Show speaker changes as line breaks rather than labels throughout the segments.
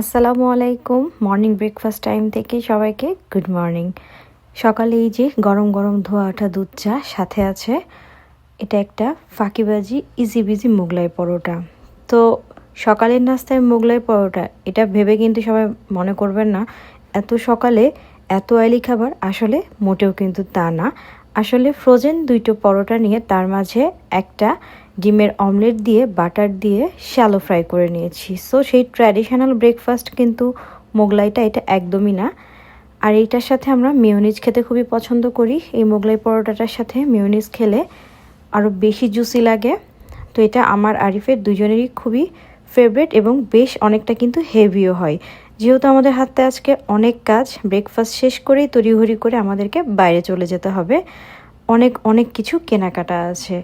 আসসালামু আলাইকুম। Morning breakfast time থেকে সবাইকে গুড মর্নিং সকালে এই যে গরম গরম ধোয়া ওঠা দুধ চা সাথে আছে এটা একটা ফাঁকিবাজি ইজি বিজি মোগলাই পরোটা। তো সকালের নাস্তায় মোগলাই পরোটা, এটা ভেবে কিন্তু সবাই মনে করবেন না, এত সকালে এত অয়েলি খাবার আসলে মোটেও কিন্তু তা না। আসলে ফ্রোজেন দুইটো পরোটা নিয়ে তার মাঝে একটা ডিমের অমলেট দিয়ে, বাটার দিয়ে শ্যালো ফ্রাই করে নিয়েছি। সো সেই ট্র্যাডিশনাল ব্রেকফাস্ট কিন্তু মোগলাইটা এটা একদমই না। আর এইটার সাথে আমরা মিওনিজ খেতে খুবই পছন্দ করি। এই মোগলাই পরোটাটার সাথে মিওনিজ খেলে আরও বেশি জুসি লাগে। তো এটা আমার আরিফের দুজনেরই খুবই ফেভারেট এবং বেশ অনেকটা কিন্তু হেভিও হয়। যেহেতু আমাদের হাতে আজকে অনেক কাজ ব্রেকফাস্ট শেষ করেই তড়িঘড়ি করে আমাদেরকে বাইরে চলে যেতে হবে। অনেক অনেক কিছু কেনাকাটা আছে।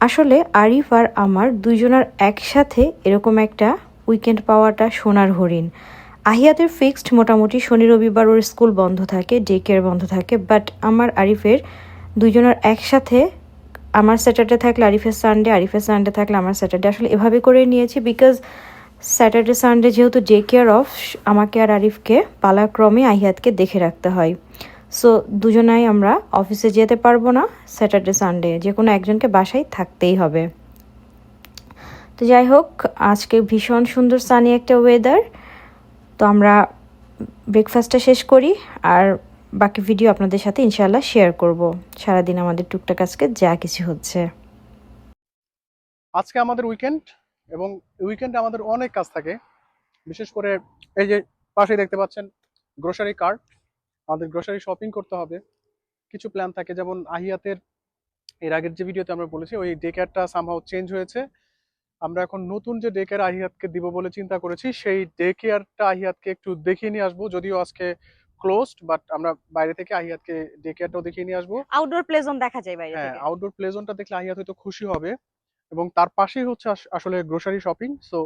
আসলে আরিফ আর আমার দুইজনের একসাথে এরকম একটা উইকেন্ড পাওয়াটা সোনার হরিণ। আহিয়াদের ফিক্সড মোটামুটি শনি, রবিবার ওর স্কুল বন্ধ থাকে ডে কেয়ার বন্ধ থাকে বাট আমার আরিফের দুইজনের একসাথে আমার স্যাটারডে থাকলে আরিফের সানডে আরিফের সানডে থাকলে আমার স্যাটারডে আসলে এভাবে করে নিয়েছি বিকজ স্যাটারডে সানডে যেহেতু ডে কেয়ার অফ আমাকে আর আরিফকে পালাক্রমে আহিয়াতকে দেখে রাখতে হয়। সো দুজনাই আমরা অফিসে যেতে পারব না স্যাটারডে সানডে যে কোনো একজনকে বাসায় থাকতেই হবে। তো যাই হোক, আজকে ভীষণ সুন্দর সানি একটা ওয়েদার তো আমরা ব্রেকফাস্টটা শেষ করি, আর বাকি ভিডিও আপনাদের সাথে ইনশাআল্লাহ শেয়ার করব। সারাদিন আমাদের টুকটাক আজকে যা কিছু হচ্ছে।
আজকে আমাদের উইকেন্ড এবং উইকেন্ডে আমাদের অনেক কাজ থাকে। বিশেষ করে এই যে পাশে দেখতে পাচ্ছেন গ্রোসারি কার্ট আমাদের গ্রোসারি শপিং করতে হবে। কিছু প্ল্যান থাকে যেমন আহিয়াতের এর আগের যে ভিডিওতে আমরা বলেছি ওই ডে কেয়ারটা সামহাও চেঞ্জ হয়েছে। আমরা এখন নতুন যে ডে কেয়ার আহিয়াতকে দিব বলে চিন্তা করেছি সেই ডে কেয়ারটা আহিয়াতকে একটু দেখিয়ে নিয়ে আসব। যদিও আজকে ক্লোজড বাট আমরা বাইরে থেকে আহিয়াতকে ডে কেয়ারটাও দেখিয়ে নিয়ে আসব।
আউটডোর প্লে জোন দেখা যায় বাইরে
হ্যাঁ আউটডোর প্লে জোনটা দেখলে আহিয়াত হয়তো খুশি হবে। এবং তার পাশেই হচ্ছে আসলে grocery shopping so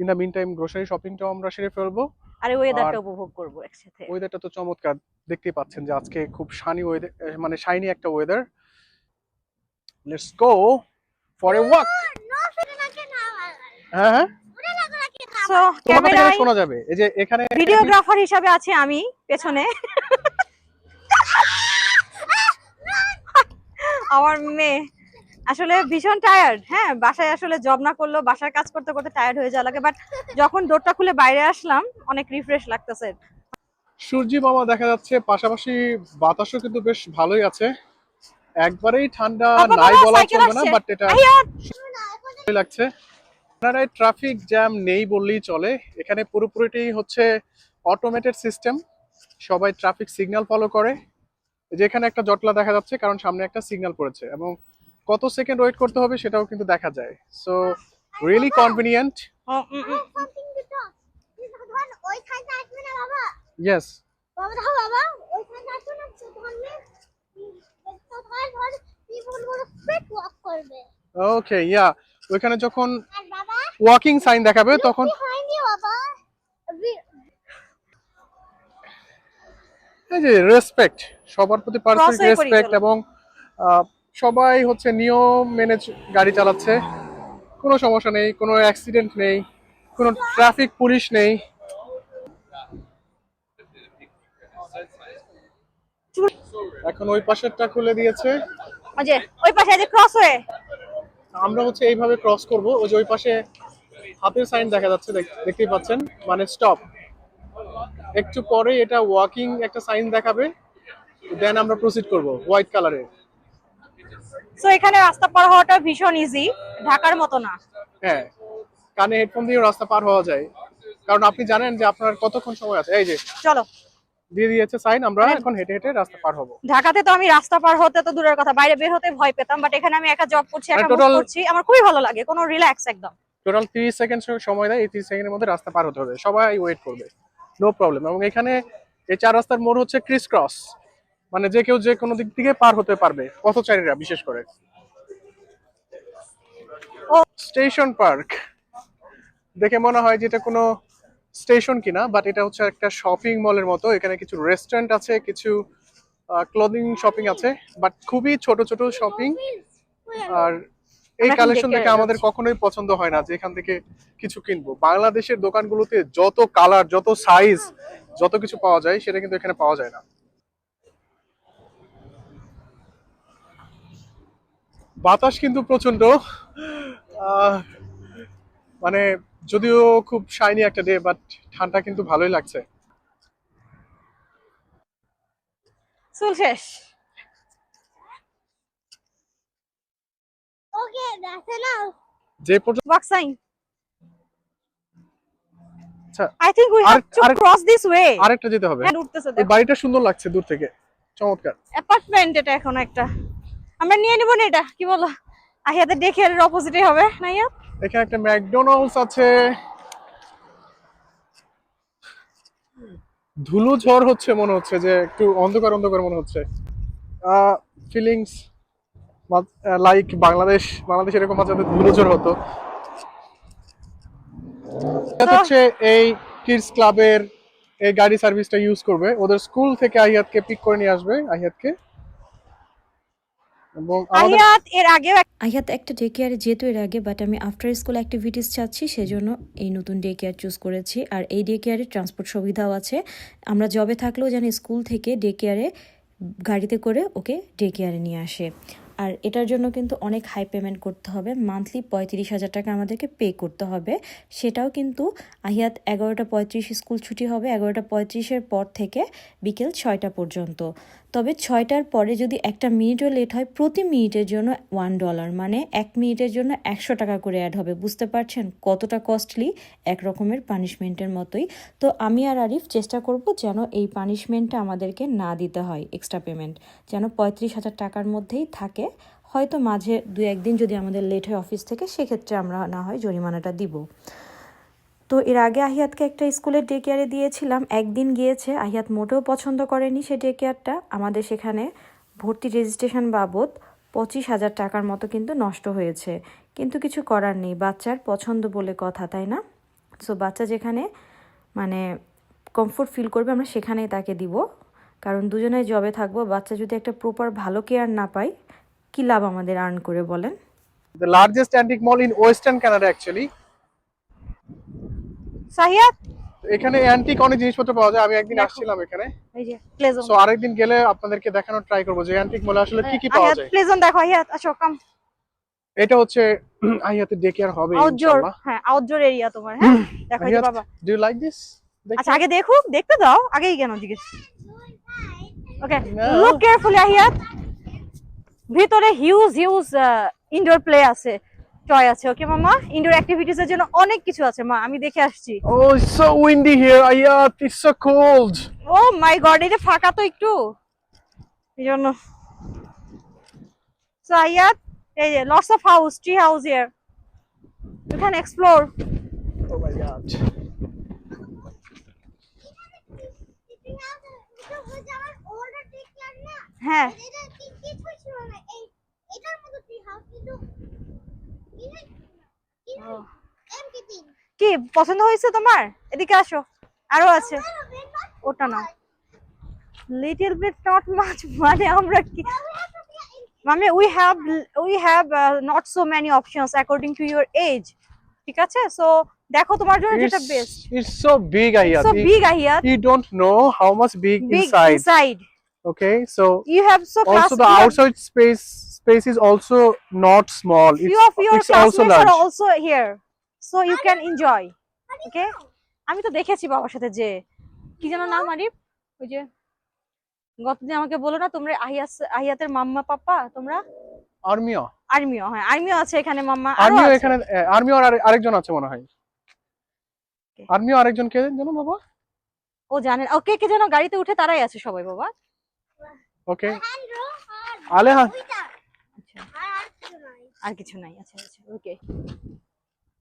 in the meantime grocery শপিংটাও আমরা সেরে ফেলব।
আর ওয়েদারটা উপভোগ করব একসাথে।
ওয়েদারটা তো চমৎকার। দেখতেই পাচ্ছেন যে আজকে খুব শানি ওয়েদার মানে শাইনি একটা weather let's go for a walk হ্যাঁ হ্যাঁ?
সো ক্যামেরায়
শোনা যাবে। এই যে এখানে
ভিডিওগ্রাফার হিসাবে আছি আমি পেছনে। আমার মেয়ে। আসলে ভীষণ টায়ার্ড হ্যাঁ বাসায় আসলে জব না করলেও বাসায় কাজ করতে করতে টায়ার্ড হয়ে যাওয়া লাগে বাট যখন ডোরটা খুলে বাইরে আসলাম অনেক রিফ্রেশ লাগতেছে।
সূর্যি মামা দেখা যাচ্ছে পাশাপাশি বাতাসও কিন্তু বেশ ভালোই আছে। একবারেই ঠান্ডা নাই বলা চলবে না বাট এটা লাগছে। আপনারাই ট্রাফিক জ্যাম নেই বললেই চলে। এখানে পুরোপুরিটাই হচ্ছে অটোমেটেড সিস্টেম সবাই ট্রাফিক সিগন্যাল ফলো করে। যেখানে একটা জটলা দেখা যাচ্ছে কারণ সামনে একটা সিগন্যাল পড়েছে। এবং কত সেকেন্ড ওয়েট করতে হবে সেটাও কিন্তু দেখা যায়। So really convenient yes okay yeah ওইখানে যখন ওয়াকিং সাইন দেখাবে তখন রেসপেক্ট সবার প্রতি
করি
রেসপেক্ট এবং আহ, সবাই হচ্ছে নিয়ম মেনে গাড়ি চালাচ্ছে। কোনো সমস্যা নেই কোনো অ্যাক্সিডেন্ট নেই কোনো ট্রাফিক পুলিশ নেই। এখন ওই পাশেরটা খুলে দিয়েছে।
ওই ওই পাশে যে ক্রস হয়ে
আমরা হচ্ছে এইভাবে ক্রস করব। ওই যে ওই পাশে হাতের সাইন দেখা যাচ্ছে দেখ- দেখতেই পাচ্ছেন। মানে স্টপ একটু পরে এটা ওয়াকিং একটা সাইন দেখাবে। দেন আমরা প্রসিড করব হোয়াইট কালারের
সো এখানে রাস্তা পার হওয়াটা ভীষণ ইজি ঢাকার মতো না।
হ্যাঁ কানে হেডফোন দিয়ে রাস্তা পার হওয়া যায়। কারণ আপনি জানেন যে আপনার কতক্ষণ সময় আছে? এই যে
চলো।
দিয়ে দিয়েছে সাইন আমরা। এখন হেঁটে হেঁটে রাস্তা পার হব।
ঢাকাতে তো আমি রাস্তা পার হতে তো দূরের কথা বাইরে বের হতে ভয় পেতাম বাট এখানে আমি একা জব করছি
মানে
একা
total-
করছি আমার খুবই ভালো লাগে কোনো রিল্যাক্স একদম।
টোটাল তিরিশ সেকেন্ড সময় দেয় এই তিরিশ সেকেন্ডের মধ্যে রাস্তা পার হতে হবে সবাই ওয়েট করবে নো প্রবলেম এবং এখানে এই চার রাস্তার মোড় হচ্ছে ক্রিস ক্রস মানে যে কেউ যে কোনো দিক থেকে পার হতে পারবে পথচারীরা বিশেষ করে। Station park. দেখে মনে হয় যে এটা কোনো স্টেশন কিনা বাট এটা হচ্ছে একটা শপিং মলের মতো। এখানে কিছু রেস্টুরেন্ট আছে কিছু ক্লোদিং শপিং আছে বাট খুবই ছোট ছোট শপিং আর এই কালেকশন
দেখে
আমাদের কখনোই পছন্দ হয় না যে এখান থেকে কিছু কিনবো। বাংলাদেশের দোকানগুলোতে যত কালার যত সাইজ যত কিছু পাওয়া যায় সেটা কিন্তু এখানে পাওয়া যায় না। বাতাস কিন্তু প্রচণ্ড আহ, মানে যদিও খুব শাইনি একটা ডে বাট ঠান্ডা কিন্তু ভালোই লাগছে।
চুল শেষ.
যে পর্যন্ত আচ্ছা
I think we have to cross this way
আরেকটা যেতে হবে।
হ্যাঁ উঠতেছে দেখো।
বাড়িটা সুন্দর লাগছে দূর থেকে। চমৎকার।
অ্যাপার্টমেন্ট এটা এখন একটা। আমরা নিয়ে নিব না এটা কি বলো? আহিয়াতে দেখে এর অপোজিটে হবে না ইয়া
এখানে একটা ম্যাকডোনাল্ডস আছে। ধুলো ঝড় হচ্ছে মনে হচ্ছে যে একটু অন্ধকার অন্ধকার মনে হচ্ছে। ফিলিংস লাইক বাংলাদেশ বাংলাদেশ এরকম মাঝে ধুলো ঝড় হতো। হচ্ছে এই কিডস ক্লাবের এই গাড়ি সার্ভিসটা ইউজ করবে। ওদের স্কুল থেকে আহিয়াতকে পিক করে নিয়ে আসবে আহিয়াতকে।
আহিয়াত এর আগেও
আয়াত একটা ডে কেয়ারে যেত এর আগে বাট আমি আফটার স্কুল অ্যাক্টিভিটিস চাচ্ছি সেজন্য এই নতুন ডে কেয়ার চুজ করেছি। আর এই ডে কেয়ারে ট্রান্সপোর্ট সুবিধাও আছে। আমরা জবে থাকলেও যেন স্কুল থেকে ডে কেয়ারে গাড়িতে করে ওকে ডে কেয়ারে নিয়ে আসে। আর এটার জন্য কিন্তু অনেক হাই পেমেন্ট করতে হবে। মান্থলি পঁয়ত্রিশ হাজার টাকা আমাদেরকে পে করতে হবে। সেটাও কিন্তু আহিয়াত এগারোটা পঁয়ত্রিশ স্কুল ছুটি হবে। এগারোটা পঁয়ত্রিশের পর থেকে বিকেল ছয়টা পর্যন্ত। তবে ছয়টার পরে যদি একটা মিনিটও লেট হয়, প্রতি মিনিটের জন্য ওয়ান ডলার মানে এক মিনিটের জন্য একশো টাকা করে অ্যাড হবে। বুঝতে পারছেন? কতটা কস্টলি এক রকমের পানিশমেন্টের মতোই। তো আমি আর আরিফ চেষ্টা করব যেন এই পানিশমেন্টটা আমাদেরকে না দিতে হয় এক্সট্রা পেমেন্ট যেন পঁয়ত্রিশ হাজার টাকার মধ্যেই থাকে। হয়তো মাঝে দু একদিন যদি আমাদের লেট হয় অফিস থেকে, সেক্ষেত্রে আমরা না হয় জরিমানাটা দিব। তো এর আগে আহিয়াতকে একটা স্কুলের ডে কেয়ারে দিয়েছিলাম, একদিন গিয়েছে, আহিয়াত মোটেও পছন্দ করেনি সে ডে কেয়ারটা আমাদের সেখানে ভর্তি রেজিস্ট্রেশন বাবদ পঁচিশ হাজার টাকার মতো কিন্তু নষ্ট হয়েছে। কিন্তু কিছু করার নেই, বাচ্চার পছন্দ বলে কথা, তাই না? সো বাচ্চা যেখানে মানে কমফোর্ট ফিল করবে, আমরা সেখানেই তাকে দিব। কারণ দুজনে জবে থাকব, বাচ্চা যদি একটা প্রপার ভালো কেয়ার না পাই কি লাভ আমাদের আর্ন করে, বলেন?
The largest antique mall in western canada, actually.
সাহিয়াত?
এখানে অ্যান্টিক অনেক জিনিসপত্র পাওয়া যায়। আমি একদিন আসছিলাম এখানে।
এই যে প্লেজন
সো আরেকদিন গেলে আপনাদেরকে দেখানোর ট্রাই করব যে অ্যান্টিক মলে আসলে কি কি পাওয়া যায়।
প্লেজন দেখো আহিয়াত আসো কাম
এটা হচ্ছে আহিয়াতে ডে কেয়ার হবে
আউটডোর হ্যাঁ আউটডোর এরিয়া তোমার হ্যাঁ? দেখো এই বাবা।
ডু ইউ লাইক দিস
আচ্ছা আগে দেখুক দেখতে দাও আগেই কেন জিজ্ঞেস? ওকে. লুক কেয়ারফুলি আহিয়াত ভিতরে হিউজ হিউজ ইনডোর প্লে আছে। টয় আছে ওকে মামা? ইনডোর অ্যাক্টিভিটিস এর জন্য অনেক কিছু আছে মা আমি দেখে আসছি।
Oh, it's so windy here. Ayat, it's so cold.
Oh my god এটা ফাঁকা তো একটু। এই জন্য। সো আয়াত এই যে lots of house tree house here you can explore
tree house না?
হ্যাঁ।
এটা কি- না।
পছন্দ হয়েছে তোমার? এদিকে আসো। আরও আছে। ওটা না লিটল বিট নট মাচ মানে আমরা কি মানে we have we have not so many options according to your age ঠিক আছে? সো দেখো তোমার জন্য যেটা best
it's so big, Ayat.
So big
You don't know how much big,
big. Inside
Okay, so
you have so
also the outside space space is also not small. It's,
few of your
it's also
classmates are also here so you can enjoy okay? আমি তো দেখেছি বাবার সাথে যে কি যেন নাম আরিফ? ওই যে গতদিন আমাকে বলো না তোমরা আহিয়াস আহিয়াতের মাম্মা পাপা তোমরা?
আর্মিও।
আর্মিও হ্যাঁ আর্মিও আছে এখানে মাম্মা আরও
আর্মিও। এখানে আর্মিও আর আরেকজন আছে মনে হয়। আর্মিও আরেকজন কে জানো বাবা?
ও জানেন ওকে কে যেন গাড়িতে উঠে তারাই আছে সবাই বাবা।
ওকে। আলেহা
আর কিছু নাই।
আচ্ছা আচ্ছা ওকে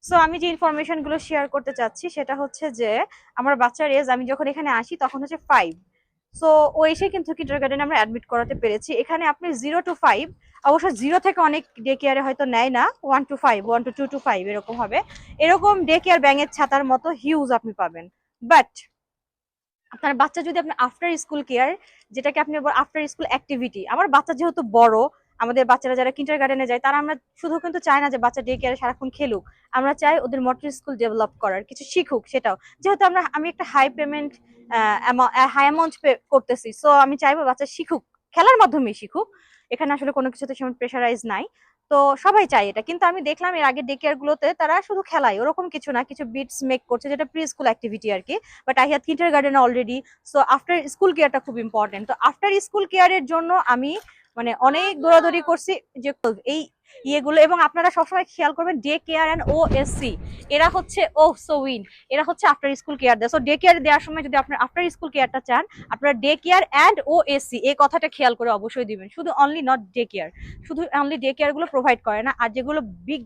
সো আমি যে ইনফরমেশনগুলো শেয়ার করতে চাচ্ছি, সেটা হচ্ছে যে, আমার বাচ্চার এজ আমি যখন এখানে আসি, তখন হচ্ছে ফাইভ সো ও এসে কিন্তু কিন্ডার গার্ডেনে আমরা অ্যাডমিট করাতে পেরেছি। এখানে আপনি জিরো টু ফাইভ অবশ্য জিরো থেকে অনেক ডে কেয়ারে হয়তো নেয় না one to five one to two two to এরকম হবে। এরকম ডে কেয়ার ব্যাঙের ছাতার মতো হিউজ আপনি পাবেন। বাট আপনার বাচ্চা যদি আপনি আফটার স্কুল কেয়ার যেটাকে আপনি আফটার স্কুল অ্যাক্টিভিটি আমার বাচ্চা যেহেতু বড় আমাদের বাচ্চারা যারা কিন্টার গার্ডেনে যায়, তারা আমরা শুধু কিন্তু চাই না যে বাচ্চা ডে কেয়ারে সারাক্ষণ খেলুক। আমরা চাই ওদের মোটর স্কুল ডেভেলপ করার, কিছু শিখুক সেটাও। যেহেতু আমরা, আমি একটা high payment high amount pay করতেছি সো আমি চাইব বাচ্চা শিখুক, খেলার মাধ্যমে শিখুক। এখানে আসলে কোনো কিছুতে সেমন প্রেশারাইজ নাই। তো সবাই চাই এটা, কিন্তু আমি দেখলাম এর আগে ডে কেয়ার গুলোতে তারা শুধু খেলায়, ওরকম কিছু না, কিছু বিটস মেক করছে, যেটা প্রি স্কুল অ্যাক্টিভিটি আর কি। But I have kindergarten already so after school কেয়ারটা খুব ইম্পর্টেন্ট তো আফটার স্কুল কেয়ারের জন্য আমি মানে অনেক দৌড়াদৌড়ি করছি যে এই ইয়েগুলো এবং আপনারা সবসময় খেয়াল করবেন day care and O S C এরা হচ্ছে ও সো উইন। এরা হচ্ছে আফটার স্কুল কেয়ার দেয়। সো ডে কেয়ার দেওয়ার সময় যদি আপনার আফটার স্কুল কেয়ারটা চান, আপনারা day care and O S C এই কথাটা খেয়াল করে অবশ্যই দিবেন। শুধু অনলি নট ডে কেয়ার। শুধু অনলি ডে কেয়ারগুলো প্রোভাইড করে না। আর যেগুলো বিগ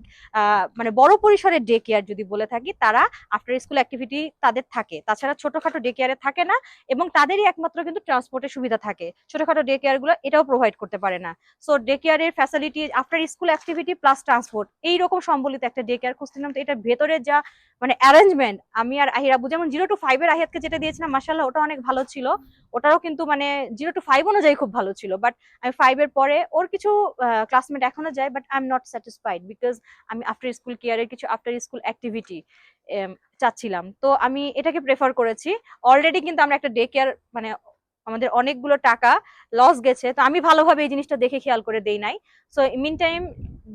মানে বড় পরিসরের ডে কেয়ার যদি বলে থাকি, তারা আফটার স্কুল অ্যাক্টিভিটি তাদের থাকে। তাছাড়া ছোটখাটো ডে কেয়ারে থাকে না এবং তাদেরই একমাত্র কিন্তু ট্রান্সপোর্টের সুবিধা থাকে। ছোটখাটো ডে কেয়ারগুলো এটাও প্রোভাইড করতে পারে না। সো ডে কেয়ারের facility after school activity plus transport এইরকম সম্বলিত একটা ডে কেয়ার খুঁজছিলাম। তো এটার ভেতরে যা মানে অ্যারেঞ্জমেন্ট আমি আর আহির আবু যেমন জিরো টু ফাইভ এর আহিয়াতকে যেটা দিয়েছিলাম মাসাল্লাহ ওটা অনেক ভালো ছিল। ওটারও কিন্তু মানে জিরো টু ফাইভ অনুযায়ী খুব ভালো ছিল। বাট আমি ফাইভ এর পরে ওর কিছু ক্লাসমেট এখনও যায় but I am not satisfied because আমি আফটার স্কুল কেয়ারের কিছু আফটার স্কুল অ্যাক্টিভিটি চাচ্ছিলাম। তো আমি এটাকে প্রেফার করেছি। অলরেডি কিন্তু আমরা একটা ডে কেয়ার মানে আমাদের অনেকগুলো টাকা লস গেছে। তো আমি ভালোভাবে এই জিনিসটা দেখে খেয়াল করে দেই নাই। সো মিন টাইম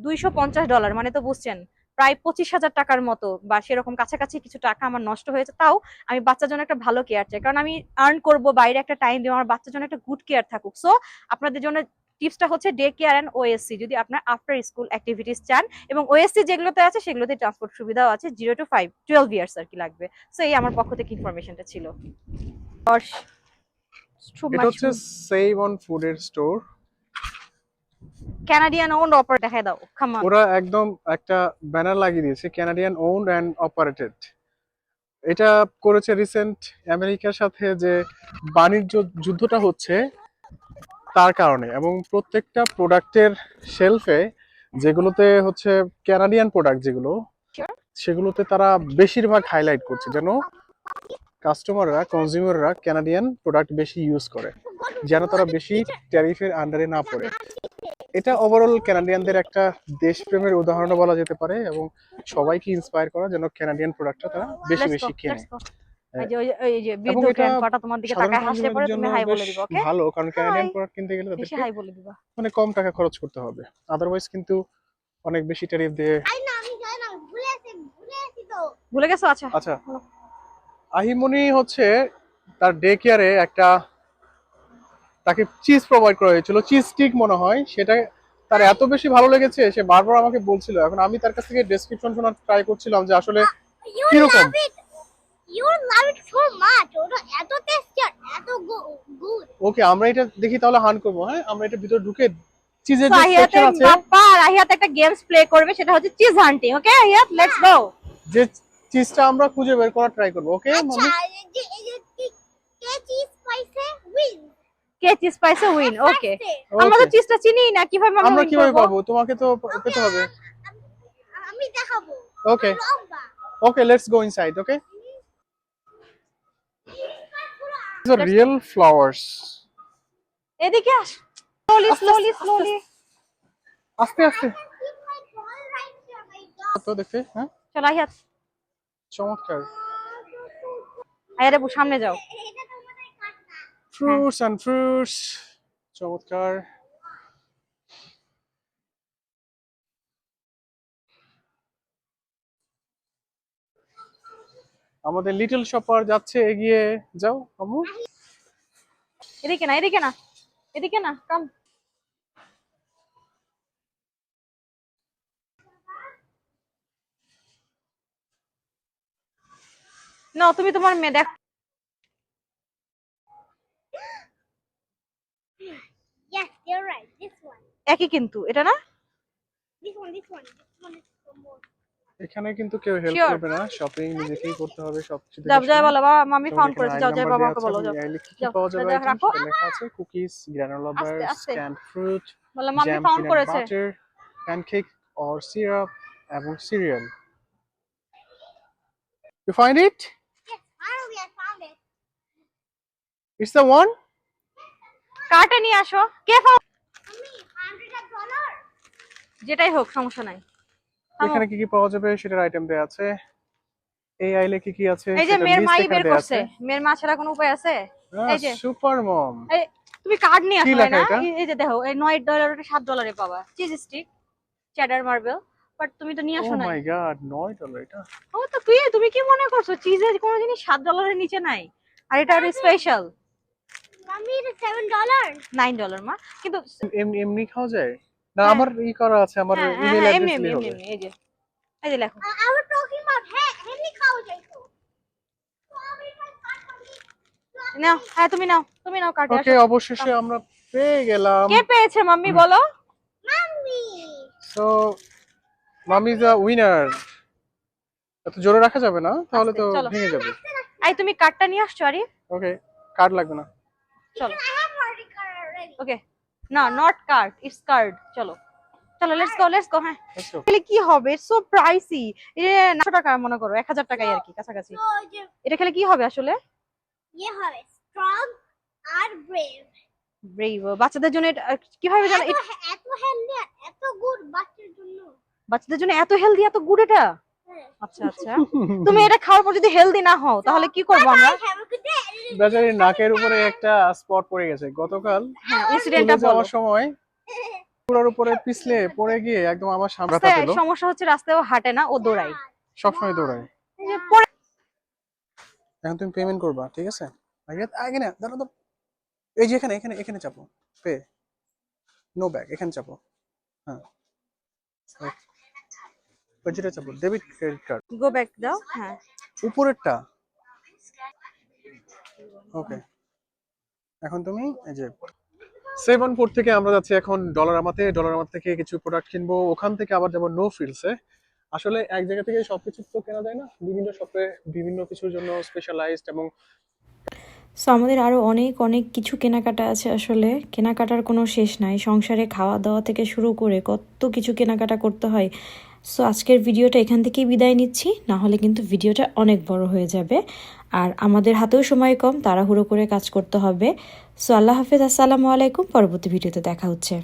দুইশো পঞ্চাশ ডলার মানে তো বুঝছেন, প্রায় পঁচিশ হাজার টাকার মতো বা সেরকম কাছাকাছি কিছু টাকা আমার নষ্ট হয়েছে। তাও আমি বাচ্চার জন্য একটা ভালো কেয়ার চাই। কারণ আমি আর্ন করব, বাইরে একটা টাইম দিব, আমার বাচ্চার জন্য একটা গুড কেয়ার থাকুক। সো আপনাদের জন্য টিপসটা হচ্ছে ডে কেয়ার অ্যান্ড ওএসসি যদি আপনার আফটার স্কুল অ্যাক্টিভিটিস চান এবং ওএসসি যেগুলোতে আছে, সেগুলোতে ট্রান্সপোর্ট সুবিধাও আছে zero to five twelve years আর কি লাগবে। সো এই আমার পক্ষ থেকে ইনফরমেশনটা ছিল।
এটা হচ্ছে সেভ অন ফুডের স্টোর
ক্যানাডিয়ান ওন অপার দেখায় দাও খামা
ওরা একদম একটা ব্যানার লাগিয়ে দিয়েছে ওন্ড অপারেটেড এটা করেছে রিসেন্ট আমেরিকার সাথে যে বাণিজ্য যুদ্ধটা হচ্ছে তার কারণে। এবং প্রত্যেকটা প্রোডাক্টের শেলফে যেগুলোতে হচ্ছে ক্যানাডিয়ান প্রোডাক্ট যেগুলো সেগুলোতে তারা বেশিরভাগ হাইলাইট করছে। যেন কাস্টমাররা কনজিউমাররা ক্যানাডিয়ান প্রোডাক্ট বেশি ইউজ করে যেন তারা বেশি ট্যারিফের আন্ডারে না পড়ে। এটা ওভারঅল ক্যানাডিয়ানদের একটা দেশপ্রেমের উদাহরণ বলা যেতে পারে এবং সবাইকে ইন্সপায়ার করা যেন ক্যানাডিয়ান প্রোডাক্টটা তারা বেশি বেশি কেনে। ভালো কারণ ক্যানাডিয়ান প্রোডাক্ট কিনতে গেলে
বেশি
তাদেরকে
হাই বলে দিবা।
মানে কম টাকা খরচ করতে হবে। আদারওয়াইজ কিন্তু অনেক বেশি ট্যারিফ দিয়ে
তাই না আমি জানি না ভুলে আসি ভুলে আসি তো।
ভুলে গেছো? আচ্ছা।
আচ্ছা। আহিমনি হচ্ছে তার ডে কেয়ারে একটা তাকে চিজ প্রোভাইড করা হয়েছিল। চিজ স্টিক মনে হয়। সেটা তার এত বেশি ভালো লেগেছে সে বারবার আমাকে বলছিল। এখন আমি তার কাছ থেকে ডেসক্রিপশন শোনার ট্রাই করছিলাম যে আসলে
ইউ
কীরকম?
Love it you love it so much ওটা এত টেস্টি আর এত গুড
ওকে আমরা এটা দেখি তাহলে হান করব হ্যাঁ? আমরা এটা ভিতরে ঢুকে চিজের যে সেকশন আছে।
আর একটা গেমস প্লে করবে সেটা হচ্ছে cheese hunting okay আহিয়াত let's go
যে চিজটা আমরা খুঁজে বের করার ট্রাই করব ওকে
আচ্ছা এই যে এই যে কি- চিজ পাইছে উইন
ওকে আমরা তো চিজটা চিনি না কীভাবে আমরা
আমরা কীভাবে পাবো? তোমাকে তো পেতে হবে।
আমি দেখাবো।
Okay okay let's go inside okay These are real flowers.
এদিকে আস। স্লোলি স্লোলি স্লোলি
আস্তে আস্তে তো দেখতে হ্যাঁ?
চল আহিয়াত
চমৎকার।
আপু সামনে যাও।
ফ্রুটস অ্যান্ড ফ্রুটস চমৎকার। আমাদের লিটল শপার যাচ্ছে এগিয়ে যাও আমু
এদিকে না এদিকে না এদিকে না কাম না তুমি তোমার মেয়ে দেখ
Yes, you're right. This one.
একই কিন্তু এটা না
This one, this one. This one is for more.
এখানে কিন্তু কেউ হেল্প
Sure.
করবে না শপিং নিজেকেই করতে হবে সবকিছু দেখে
যাও যাই
শুনে।
বলো বাবা
তোমার
ফাউন্ড
এখানে
করেছি যাও যাই বাবাকে বলো যাও
কি কি
যাও,
পাওয়া যাবে
রাখো।
লেখা আছে কুকিজ গ্রানোলা
আস্তে,
বার
আস্তে।
ক্যান্ড ফ্রুট
বললাম আমি
জ্যাম
ফাউন্ড করেছে
বাটার প্যানকেক অর সিরাপ এবং cereal You find it?
Finally I found it.
It's the one?
কার্টে নিয়ে আসো কে. যেটাই হোক সমস্যা নাই।
এখানে কি কি পাওয়া যাবে সেটার আইটেম দেয়া আছে এই আইলে কি কি আছে
এই যে মেয়ের মাই বের করছে মেয়ের মা ছাড়া কোনো উপায় আছে এই যে।
সুপার মম
তুমি কার্ড নিয়ে
কি
আসো
লেখা
না? এই- যে দেখো এই নয় ডলার ওটা সাত ডলারে পাবা cheese stick cheddar marble but তুমি তো নিয়ে
ও
আসো না
মাই গড 9 ডলার এটা?
ও তো তুই তুমি কি মনে করছ? কোনো জিনিস সাত ডলারের নিচে নাই। আর এটা আরও স্পেশাল
মাম্মি এটা সেভেন ডলার
নাইন ডলার মা। কিন্তু
এমনি এমনি খাওয়া যায়? না
হ্যাঁ।
আমার ই করা আছে আমার
হ্যাঁ, হ্যাঁ,
ইমেল
হ্যাঁ,
অ্যাড্রেস হবে।
এমনি, এই যে এই যে লেখো।
about হ্যাঁ এমনি খাওয়া যায় তো। কাট
নাও হ্যাঁ তুমি নাও তুমি নাও কার্ড
ওকে অবশেষে আমরা পেয়ে গেলাম।
কে পেয়েছে মাম্মি বলো?
Mummy
so mummy is winner. এত জোরে রাখা যাবে না? তাহলে তো
চলো।
ভেঙে যাবে।
এই তুমি কার্ডটা নিয়ে আসছো আরে?
ওকে কার্ড লাগবে না।
চলো। ওকে। না নট কার্ড ইটস কার্ড চলো। চলো লেটস গো লেটস গো হ্যাঁ. খেলে কি হবে? সো প্রাইসি এটা নশো টাকা মনে করো এক হাজার টাকাই আর কি কাছাকাছি। এটা খেলে কি হবে আসলে?
ইয়ে হবে স্ট্রং আর ব্রেভ
ব্রেভ বাচ্চাদের জন্য কীভাবে জানো
এত হেলদি এত গুড বাচ্চার জন্য।
বাচ্চাদের জন্য এত হেলদি এত গুড এটা?
হ্যাঁ।
আচ্ছা আচ্ছা। তুমি এটা খাওয়ার পর যদি হেলদি না হও তাহলে কি করব আমরা.
বেচারির নাকের উপরে একটা স্পট পড়ে গেছে। গতকাল
হ্যাঁ ইনসিডেন্টটা বলো
যাওয়ার সময় পুরার উপরে পিছলে পড়ে গিয়ে একদম আমার সামনে
রাস্তায় সমস্যা হচ্ছে রাস্তায় হাঁটে না ও দৌড়ায়।
সবসময় দৌড়ায়। এখন তুমি পেমেন্ট করবা ঠিক আছে? আগে আগে না দাঁড়া দাঁড়া এই যে এখানে এখানে এখানে চাপো পে। নো ব্যাগ এখানে চাপো। হ্যাঁ। ওই যেটা চাপো debit credit card
go back দাও হ্যাঁ।
উপরেরটা? ওকে এখন তুমি এই যে সেভেন ফোর থেকে আমরা যাচ্ছি এখন ডলার আমাতে ডলার আমার থেকে কিছু প্রোডাক্ট কিনবো। ওখান থেকে আবার যাব নো ফিল্ডসে আসলে এক জায়গা থেকে সবকিছু তো কেনা যায় না। বিভিন্ন শপে বিভিন্ন কিছুর জন্য স্পেশালাইজড এবং
সো আমাদের আরও অনেক অনেক কিছু কেনাকাটা আছে আসলে। কেনাকাটার কোনো শেষ নাই। সংসারে খাওয়া দাওয়া থেকে শুরু করে কত কিছু কেনাকাটা করতে হয়। সো আজকের ভিডিওটা এখান থেকেই বিদায় নিচ্ছি। না হলে কিন্তু ভিডিওটা অনেক বড় হয়ে যাবে। আর আমাদের হাতেও সময় কম, তাড়াহুড়ো করে কাজ করতে হবে। সো আল্লাহ হাফেজ, আসসালামু আলাইকুম। পরবর্তী ভিডিওতে দেখা হচ্ছে।